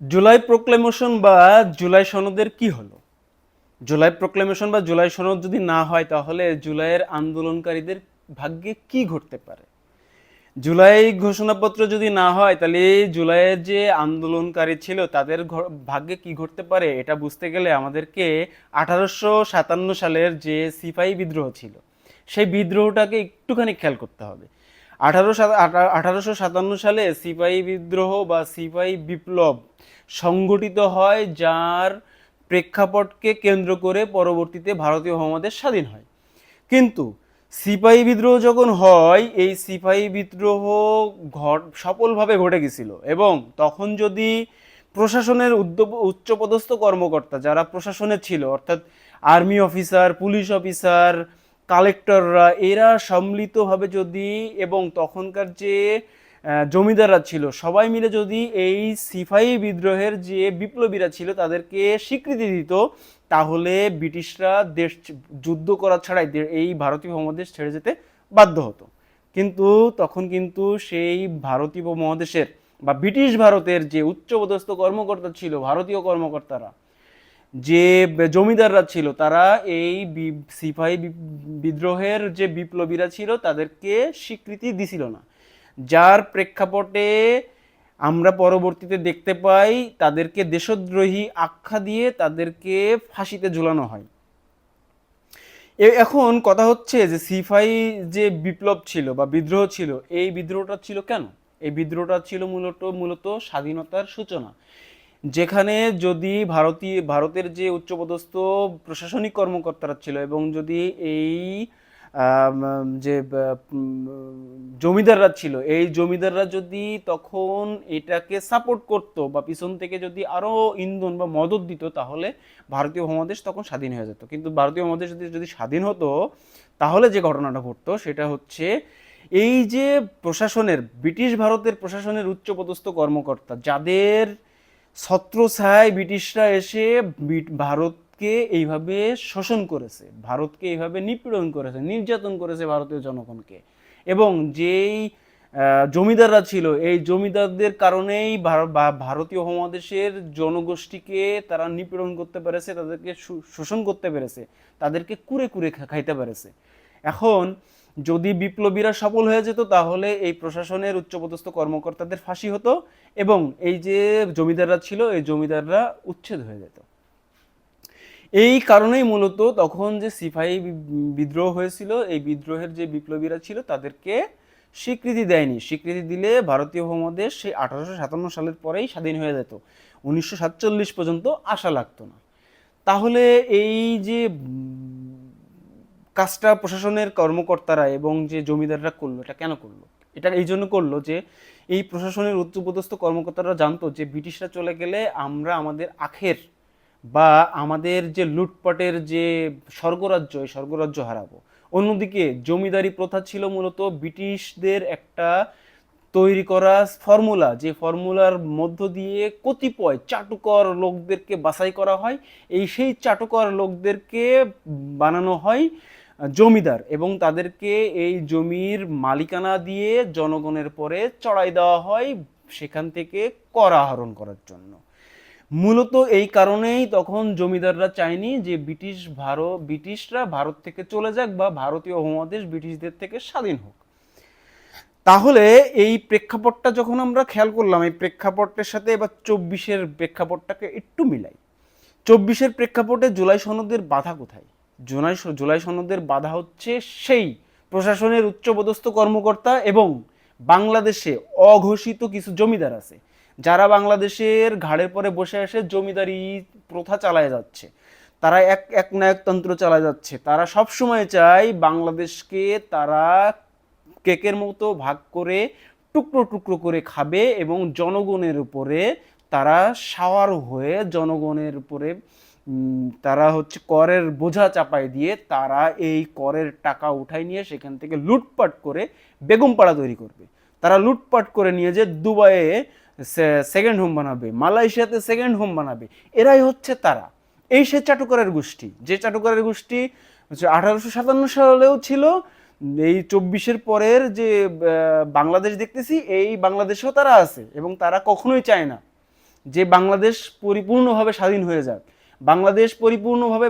July proclamation বা জুলাই সনদের কি হলো? জুলাই প্রোক্লেমেশন বা জুলাই সনদ যদি না হয়, তাহলে জুলাইয়ের আন্দোলনকারীদের ভাগ্যে কি ঘটতে পারে? জুলাই ঘোষণাপত্র যদি না হয়, তাহলে জুলাইয়ের যে আন্দোলনকারী ছিল, তাদের ভাগ্যে কি ঘটতে পারে? এটা বুঝতে গেলে আমাদেরকে আঠারোশো সাতান্ন সালের যে সিপাহী বিদ্রোহ ছিল, সেই বিদ্রোহটাকে একটুখানি খেয়াল করতে হবে। আঠারো আঠারোশো সাতান্ন সালে সিপাহী বিদ্রোহ বা সিপাহী বিপ্লব সংগঠিত হয়, যার প্রেক্ষাপটকে কেন্দ্র করে পরবর্তীতে ভারতীয় মহাদেশ স্বাধীন হয়। কিন্তু সিপাহী বিদ্রোহ যখন হয়, এই সিপাহী বিদ্রোহ ঘট, সফলভাবে ঘটে গেছিল এবং তখন যদি প্রশাসনের উদ্যোগ, উচ্চপদস্থ কর্মকর্তা যারা প্রশাসনে ছিল, অর্থাৎ আর্মি অফিসার, পুলিশ অফিসার, কালেক্টররা, এরা সম্মিলিতভাবে যদি এবং তখনকার যে জমিদাররা ছিল। সবাই মিলে যদি এই সিফাই বিদ্রোহের যে বিপ্লবীরা ছিল, তাদেরকে স্বীকৃতি দিত, তাহলে ব্রিটিশরা দেশ যুদ্ধ করা ছাড়াই এই ভারতীয় উপমহাদেশ ছেড়ে যেতে বাধ্য হতো। কিন্তু তখন কিন্তু সেই ভারতীয় উপমহাদেশের বা ব্রিটিশ ভারতের যে উচ্চপদস্থ কর্মকর্তা ছিল, ভারতীয় কর্মকর্তারা, যে জমিদাররা ছিল, তারা এই বি- বিদ্রোহের যে বিপ্লবীরা ছিল, তাদেরকে স্বীকৃতি দিছিল না। যার প্রেক্ষাপটে আমরা পরবর্তীতে দেখতে পাই তাদেরকে দেশদ্রোহী আখ্যা দিয়ে তাদেরকে ফাঁসিতে ঝুলানো হয়। এখন কথা হচ্ছে যে সিফাই যে বিপ্লব ছিল বা বিদ্রোহ ছিল, এই বিদ্রোহটা ছিল কেন? এই বিদ্রোহটা ছিল মূলত মূলত স্বাধীনতার সূচনা। যেখানে যদি ভারতীয়, ভারতের যে উচ্চপদস্থ প্রশাসনিক কর্মকর্তারা ছিল এবং যদি এই যে জমিদাররা ছিল, এই জমিদাররা যদি তখন এটাকে সাপোর্ট করতো বা পিছন থেকে যদি আরও ইন্ধন বা মদত দিত, তাহলে ভারতীয় উপমহাদেশ তখন স্বাধীন হয়ে যেত। কিন্তু ভারতীয় উপমহাদেশ যদি যদি স্বাধীন হতো, তাহলে যে ঘটনাটা ঘটতো, সেটা হচ্ছে এই যে প্রশাসনের, ব্রিটিশ ভারতের প্রশাসনের উচ্চপদস্থ কর্মকর্তা, যাদের ছত্রছায়ায় ব্রিটিশরা এসে বি- ভারতকে এইভাবে শোষণ করেছে, ভারতকে এইভাবে নিপীড়ন করেছে, নির্যাতন করেছে ভারতীয় জনগণকে। এবং যেই জমিদাররা ছিল, এই জমিদারদের কারণেই ভারতীয় উপমহাদেশের জনগোষ্ঠীকে তারা নিপীড়ন করতে পেরেছে, তাদেরকে শোষণ করতে পেরেছে, তাদেরকে কুরে কুরে খাইতে পেরেছে। এখন যদি বিপ্লবীরা সফল হয়ে যেত, তাহলে এই প্রশাসনের উচ্চপদস্থ কর্মকর্তাদের ফাঁসি হতো এবং এই যে জমিদাররা ছিল, এই জমিদাররা উচ্ছেদ হয়ে যেত। এই কারণেই মূলত তখন যে বি- বিদ্রোহ হয়েছিল, এই বিদ্রোহের যে বিপ্লবীরা ছিল তাদেরকে স্বীকৃতি দেয়নি। স্বীকৃতি দিলে ভারতীয় উপমহাদেশ সেই আঠারোশো সাতান্ন সালের পরেই স্বাধীন হয়ে যেত। উনিশশো সাতচল্লিশ পর্যন্ত আশা লাগতো না। তাহলে এই যে, কাজটা প্রশাসনের কর্মকর্তারা এবং যে জমিদাররা করল, এটা কেন করল? এটা এই জন্য করল যে, এই প্রশাসনের উচ্চপদস্থ কর্মকর্তারা জানতো যে ব্রিটিশরা চলে গেলে আমরা আমাদের আখের বা আমাদের যে লুটপাটের যে স্বর্গরাজ্য, এই স্বর্গরাজ্য হারাবো। অন্যদিকে জমিদারি প্রথা ছিল মূলত ব্রিটিশদের একটা তৈরি করা ফর্মুলা, যে ফর্মুলার মধ্য দিয়ে কতিপয় চাটুকর লোকদেরকে বাছাই করা হয়। এই সেই চাটুকর লোকদেরকে বানানো হয় জমিদার এবং তাদেরকে এই জমির মালিকানা দিয়ে জনগণের পরে চড়াই দেওয়া হয়, সেখান থেকে কর আহরণ করার জন্য। মূলত এই কারণেই তখন জমিদাররা চায়নি যে ব্রিটিশ ভারত ব্রিটিশরা ভারত থেকে চলে যাক বা ভারতীয় উপমহাদেশ ব্রিটিশদের থেকে স্বাধীন হোক। তাহলে এই প্রেক্ষাপটটা যখন আমরা খেয়াল করলাম, এই প্রেক্ষাপটের সাথে এবার চব্বিশের প্রেক্ষাপটটাকে একটু মিলাই। চব্বিশের প্রেক্ষাপটে জুলাই সনদের বাধা কোথায়? জুলাই জুলাই সনদের বাধা হচ্ছে সেই প্রশাসনের উচ্চপদস্থ কর্মকর্তা এবং বাংলাদেশে অঘোষিত কিছু জমিদার আছে। যারা বাংলাদেশের ঘাড়ের পরে বসে এসে জমিদারি প্রথা চালায় যাচ্ছে, তারা এক এক নায়কতন্ত্র চালায় যাচ্ছে, তারা সব সময় চায় বাংলাদেশকে তারা কেকের মতো ভাগ করে, টুকরো টুকরো করে খাবে এবং জনগণের উপরে তারা সাওয়ার হয়ে, জনগণের উপরে তারা হচ্ছে করের বোঝা চাপায় দিয়ে তারা এই করের টাকা উঠাই নিয়ে সেখান থেকে লুটপাট করে বেগমপাড়া তৈরি করবে। তারা লুটপাট করে নিয়ে যে দুবাইয়ে সেকেন্ড হোম বানাবে, মালয়েশিয়াতে সেকেন্ড হোম বানাবে, এরাই হচ্ছে তারা। এই সে চাটুকারের গোষ্ঠী, যে চাটুকারের গোষ্ঠী আঠারোশো সাতান্ন সালেও ছিল, এই চব্বিশের পরের যে বাংলাদেশ দেখতেছি, এই বাংলাদেশেও তারা আছে এবং তারা কখনোই চায় না যে বাংলাদেশ পরিপূর্ণভাবে স্বাধীন হয়ে যাক। বাংলাদেশ পরিপূর্ণভাবে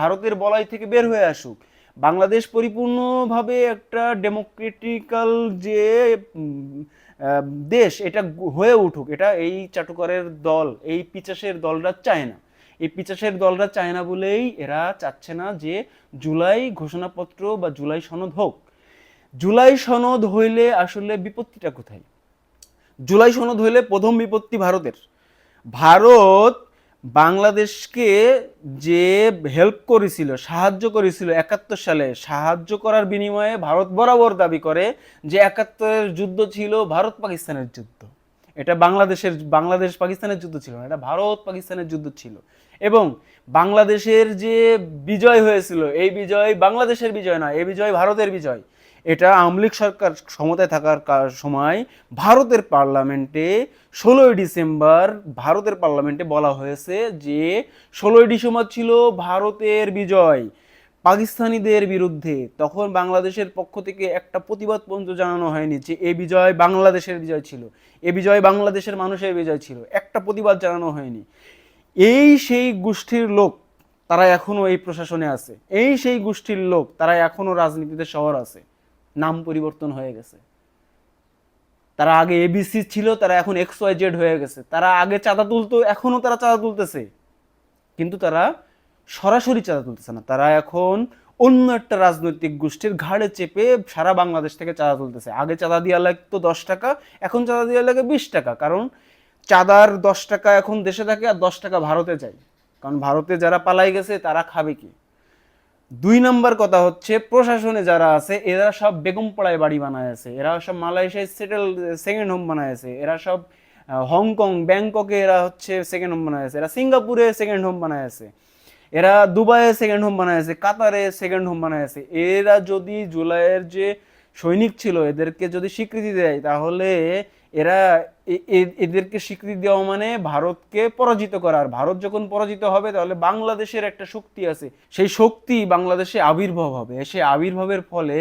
ভারতের বলয় থেকে বের হয়ে আসুক। বাংলাদেশ পরিপূর্ণভাবে একটা ডেমোক্রেটিক্যাল যে দেশ এটা হয়ে উঠুক, এটা এই চাটুকারের দল, এই পিচাসের দলরা চায় না। এই পিচাসের দলরা চায় না বলেই এরা চাচ্ছে না যে জুলাই ঘোষণাপত্র বা জুলাই সনদ হোক। জুলাই সনদ হইলে আসলে বিপত্তিটা কোথায়? জুলাই সনদ হইলে প্রথম বিপত্তি ভারতের। ভারত বাংলাদেশকে যে হেল্প করেছিল, সাহায্য করেছিল একাত্তর সালে, সাহায্য করার বিনিময়ে ভারত বরাবর দাবি করে যে একাত্তরের যুদ্ধ ছিল ভারত পাকিস্তানের যুদ্ধ। এটা বাংলাদেশের, বাংলাদেশ পাকিস্তানের যুদ্ধ ছিল না, এটা ভারত পাকিস্তানের যুদ্ধ ছিল। এবং বাংলাদেশের যে বিজয় হয়েছিল, এই বিজয় বাংলাদেশের বিজয় না এই বিজয় ভারতের বিজয়। এটা আওয়ামী লীগ সরকার ক্ষমতায় থাকার সময় ভারতের পার্লামেন্টে ষোলোই ডিসেম্বর ভারতের পার্লামেন্টে বলা হয়েছে যে ষোলোই ডিসেম্বর ছিল ভারতের বিজয় পাকিস্তানিদের বিরুদ্ধে। তখন বাংলাদেশের পক্ষ থেকে একটা প্রতিবাদ পর্যন্ত জানানো হয়নি যে এ বিজয় বাংলাদেশের বিজয় ছিল। এ বিজয় বাংলাদেশের মানুষের বিজয় ছিল। একটা প্রতিবাদ জানানো হয়নি। এই সেই গোষ্ঠীর লোক তারা এখনও এই প্রশাসনে আছে। এই সেই গোষ্ঠীর লোক তারা এখনও রাজনীতিতে শহর আছে। নাম পরিবর্তন হয়ে গেছে। তারা আগে এবিসি ছিল, তারা এখন এক্স ওয়াই জেড হয়ে গেছে। তারা আগে চাঁদা তুলতো এখনও তারা চাঁদা তুলতেছে। কিন্তু তারা সরাসরি চাঁদা তুলতেছে না। তারা এখন অন্য একটা রাজনৈতিক গোষ্ঠীর ঘাড়ে চেপে সারা বাংলাদেশ থেকে চাঁদা তুলতেছে। আগে চাঁদা দেওয়া লাগতো দশ টাকা, এখন চাঁদা দেওয়া লাগে বিশ টাকা। কারণ চাঁদার দশ টাকা এখন দেশে থাকে আর দশ টাকা ভারতে যায় কারণ ভারতে যারা পালাই গেছে, তারা খাবে কি? দুই নম্বর কথা হচ্ছে, প্রশাসনে যারা আছে, এরা সব বেগমপাড়ায় বাড়ি বানায় আছে। এরা সব মালয়েশিয়ায় সেটেল সেকেন্ড হোম বানায় আছে। এরা সব হংকং, ব্যাংককে এরা হচ্ছে সেকেন্ড হোম বানায় আছে। এরা সিঙ্গাপুরে সেকেন্ড হোম বানায় আছে। এরা দুবাইয়ে সেকেন্ড হোম বানায় আছে। কাতারে সেকেন্ড হোম বানায় আছে। এরা যদি জুলাইয়ের যে সৈনিক ছিল, এদেরকে যদি স্বীকৃতি দেয়, তাহলে এরা এদেরকে স্বীকৃতি দেওয়া মানে ভারতকে পরাজিত করা আর ভারত যখন পরাজিত হবে, তাহলে বাংলাদেশের একটা শক্তি আছে। সেই শক্তি বাংলাদেশে আবির্ভাব হবে। সেই আবির্ভাবের ফলে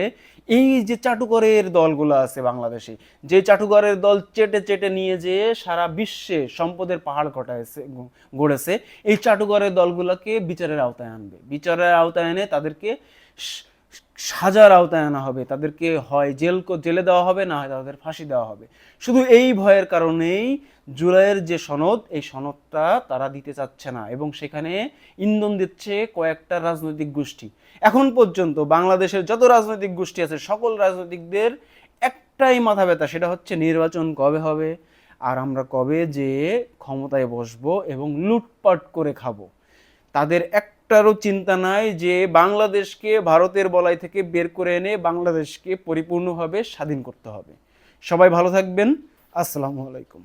এই যে চাটুকরের দলগুলো আছে বাংলাদেশে, যে চাটুকরের দল চেটে চেটে নিয়ে যেয়ে সারা বিশ্বে সম্পদের পাহাড় ঘটাইছে গড়েছে, এই চাটুকরের দলগুলোকে বিচারের আওতায় আনবে। বিচারের আওতায় এনে তাদেরকে সাজার আওতায় আনা হবে, তাদেরকে হয় জেল জেলে দেওয়া হবে, না হয় তাদের ফাঁসি দেওয়া হবে। শুধু এই ভয়ের কারণেই জুলাইয়ের যে সনদ, এই সনদটা তারা দিতে চাচ্ছে না এবং সেখানে ইন্ধন দিচ্ছে কয়েকটা রাজনৈতিক গোষ্ঠী। এখন পর্যন্ত বাংলাদেশের যত রাজনৈতিক গোষ্ঠী আছে, সকল রাজনৈতিকদের একটাই মাথা ব্যথা, সেটা হচ্ছে নির্বাচন কবে হবে, আর আমরা কবে যে ক্ষমতায় বসবো এবং লুটপাট করে খাব। তাদের একটারও চিন্তা নাই যে বাংলাদেশকে ভারতের বলাই থেকে বের করে এনে বাংলাদেশকে পরিপূর্ণভাবে স্বাধীন করতে হবে। সবাই ভালো থাকবেন। আসসালামু আলাইকুম।